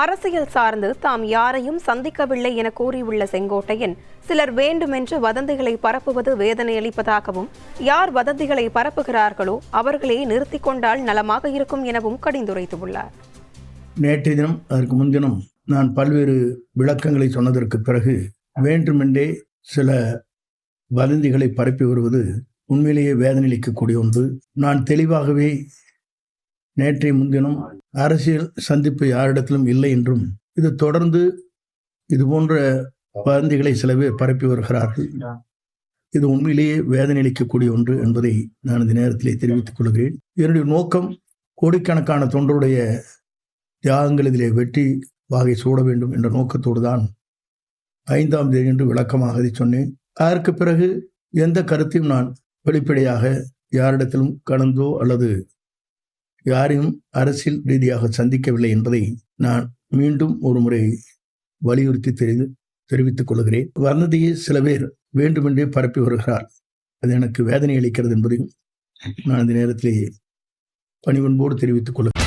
அரசியல் சார்ந்து தாம் யாரையும் சந்திக்கவில்லை என கூறியுள்ள செங்கோட்டையன் சிலர் வேண்டுமென்று வதந்திகளை பரப்புவது வேதனை அளிப்பதாகவும் யார் வதந்திகளை பரப்புகிறார்களோ அவர்களே நிறுத்தி கொண்டால் நலமாக இருக்கும் எனவும் கடிந்துரைத்துள்ளார். நேற்றைய தினம் அதற்கு முன்தினம் நான் பல்வேறு விளக்கங்களை சொன்னதற்கு பிறகு வேண்டுமென்றே சில வதந்திகளை பரப்பி வருவது உண்மையிலேயே வேதனையளிக்கக்கூடிய ஒன்று. நான் தெளிவாகவே நேற்றைய முன்தினம் அரசியல் சந்திப்பு யாரிடத்திலும் இல்லை என்றும் இது தொடர்ந்து இது போன்ற வதந்திகளை சில பேர் பரப்பி வருகிறார்கள். இது உண்மையிலேயே வேதனையளிக்கக்கூடிய ஒன்று என்பதை நான் இந்த நேரத்திலே தெரிவித்துக் கொள்கிறேன். என்னுடைய நோக்கம் கோடிக்கணக்கான தொண்டருடைய தியாகங்கள் இதிலே வெற்றி வாகை சூட வேண்டும் என்ற நோக்கத்தோடு தான் ஐந்தாம் தேதி என்று விளக்கமாக அதை சொன்னேன். அதற்கு பிறகு எந்த கருத்தையும் நான் வெளிப்படையாக யாரிடத்திலும் கலந்தோ அல்லது யாரையும் அரசியல் ரீதியாக சந்திக்கவில்லை என்பதை நான் மீண்டும் ஒரு முறை வலியுறுத்தி தெரிந்து தெரிவித்துக் கொள்கிறேன். வர்ணதியை சில பேர் வேண்டுமென்றே பரப்பி வருகிறார். அது எனக்கு வேதனை அளிக்கிறது என்பதையும் நான் இந்த நேரத்திலேயே பணிவன்போடு தெரிவித்துக் கொள்கிறேன்.